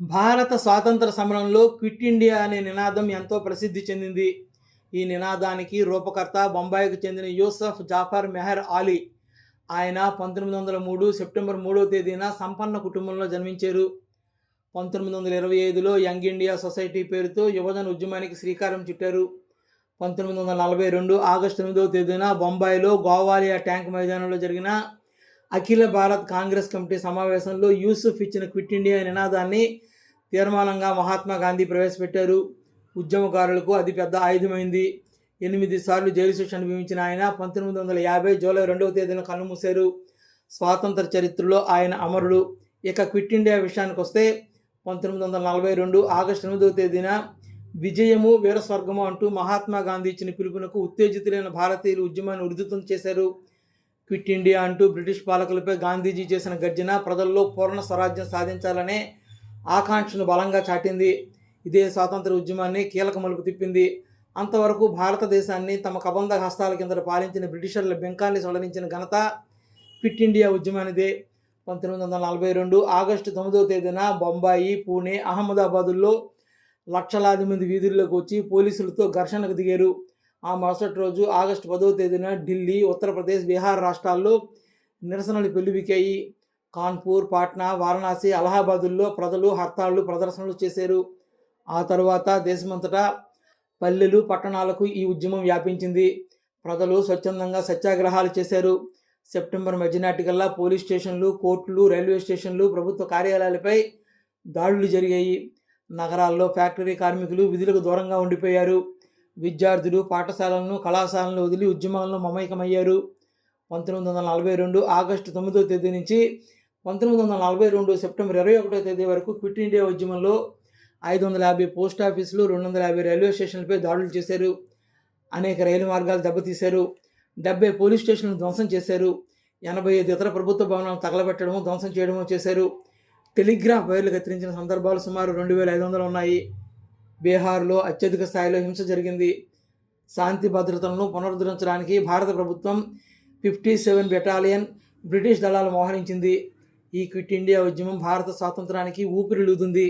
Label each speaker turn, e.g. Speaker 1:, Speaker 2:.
Speaker 1: భారత స్వాతంత్ర సమరంలో క్విట్ ఇండియా అనే నినాదం ఎంతో ప్రసిద్ధి చెందింది. ఈ నినాదానికి రూపకర్త బొంబాయికి చెందిన యూసఫ్ జాఫర్ మెహర్ ఆలీ ఆయన పంతొమ్మిది వందల మూడు సెప్టెంబర్ మూడవ తేదీన సంపన్న కుటుంబంలో జన్మించారు. పంతొమ్మిది వందల ఇరవై ఐదులో యంగ్ ఇండియా సొసైటీ పేరుతో యువజన ఉద్యమానికి శ్రీకారం చుట్టారు. పంతొమ్మిది వందల నలభై రెండు ఆగస్టు ఎనిమిదవ తేదీన బొంబాయిలో గోవాలియా ట్యాంక్ మైదానంలో జరిగిన అఖిల భారత్ కాంగ్రెస్ కమిటీ సమావేశంలో యూసుఫ్ ఇచ్చిన క్విట్ ఇండియా నినాదాన్ని తీర్మానంగా మహాత్మా గాంధీ ప్రవేశపెట్టారు. ఉద్యమకారులకు అది పెద్ద ఆయుధమైంది. ఎనిమిది సార్లు జైలు శిక్ష అనుభవించిన ఆయన పంతొమ్మిది వందల యాభై జూలై రెండవ తేదీన కన్నుమూశారు స్వాతంత్ర చరిత్రలో ఆయన అమరుడు. ఇక క్విట్ ఇండియా విషయానికి వస్తే పంతొమ్మిది వందల నలభై రెండు ఆగస్టు ఎనిమిదవ తేదీన విజయము వీరస్వర్గము అంటూ మహాత్మా గాంధీ ఇచ్చిన పిలుపునకు ఉత్తేజితులైన భారతీయులు ఉద్యమాన్ని ఉధృతం చేశారు. క్విట్ ఇండియా అంటూ బ్రిటిష్ పాలకులపై గాంధీజీ చేసిన గర్జన ప్రజల్లో పూర్ణ స్వరాజ్యం సాధించాలనే ఆకాంక్షను బలంగా చాటింది. ఇదే స్వాతంత్ర ఉద్యమాన్ని కీలక మలుపు తిప్పింది. అంతవరకు భారతదేశాన్ని తమ కబంధ హస్తాల కింద పాలించిన బ్రిటిషర్ల బెంకాన్ని సడలించిన ఘనత క్విట్ ఇండియా ఉద్యమానిదే. పంతొమ్మిది వందల నలభై రెండు ఆగస్టు తొమ్మిదవ తేదీన బొంబాయి పూణే అహ్మదాబాదుల్లో లక్షలాది మంది వీధుల్లోకి వచ్చి పోలీసులతో ఘర్షణకు దిగారు. ఆ మరుసటి రోజు ఆగస్టు పదవ తేదీన ఢిల్లీ ఉత్తరప్రదేశ్ బీహార్ రాష్ట్రాల్లో నిరసనలు పెళ్ళిబికాయి కాన్పూర్ పాట్నా వారణాసి అలహాబాదుల్లో ప్రజలు హర్తాళ్ళు ప్రదర్శనలు చేశారు. ఆ తరువాత దేశమంతటా పల్లెలు పట్టణాలకు ఈ ఉద్యమం వ్యాపించింది. ప్రజలు స్వచ్ఛందంగా సత్యాగ్రహాలు చేశారు. సెప్టెంబర్ మధ్యనాటికల్లా పోలీస్ స్టేషన్లు కోర్టులు రైల్వే స్టేషన్లు ప్రభుత్వ కార్యాలయాలపై దాడులు జరిగాయి. నగరాల్లో ఫ్యాక్టరీ కార్మికులు విధులకు దూరంగా ఉండిపోయారు. విద్యార్థులు పాఠశాలలను కళాశాలను వదిలి ఉద్యమాలను మమైకమయ్యారు. పంతొమ్మిది వందల నలభై రెండు ఆగస్టు తొమ్మిదో తేదీ నుంచి పంతొమ్మిది వందల నలభై రెండు సెప్టెంబర్ ఇరవై ఒకటో తేదీ వరకు క్విట్ ఇండియా ఉద్యమంలో ఐదు వందల యాభై పోస్ట్ ఆఫీసులు రెండు వందల యాభై రైల్వే స్టేషన్లపై దాడులు చేశారు. అనేక రైలు మార్గాలు దెబ్బతీశారు. డెబ్బై పోలీస్ స్టేషన్లు ధ్వంసం చేశారు. ఎనభై ఐదు ఇతర ప్రభుత్వ భవనాలను తగలబెట్టడము ధ్వంసం చేయడము చేశారు. టెలిగ్రాఫ్ వైర్లు కత్తిరించిన సందర్భాలు సుమారు రెండు వేల ఐదు వందలు ఉన్నాయి. బీహార్లో అత్యధిక స్థాయిలో హింస జరిగింది. శాంతి భద్రతలను పునరుద్ధరించడానికి భారత ప్రభుత్వం ఫిఫ్టీ సెవెన్ బెటాలియన్ బ్రిటిష్ దళాలు మోహరించింది. ఈ క్విట్ ఇండియా ఉద్యమం భారత స్వాతంత్రానికి ఊపిరిలుదుంది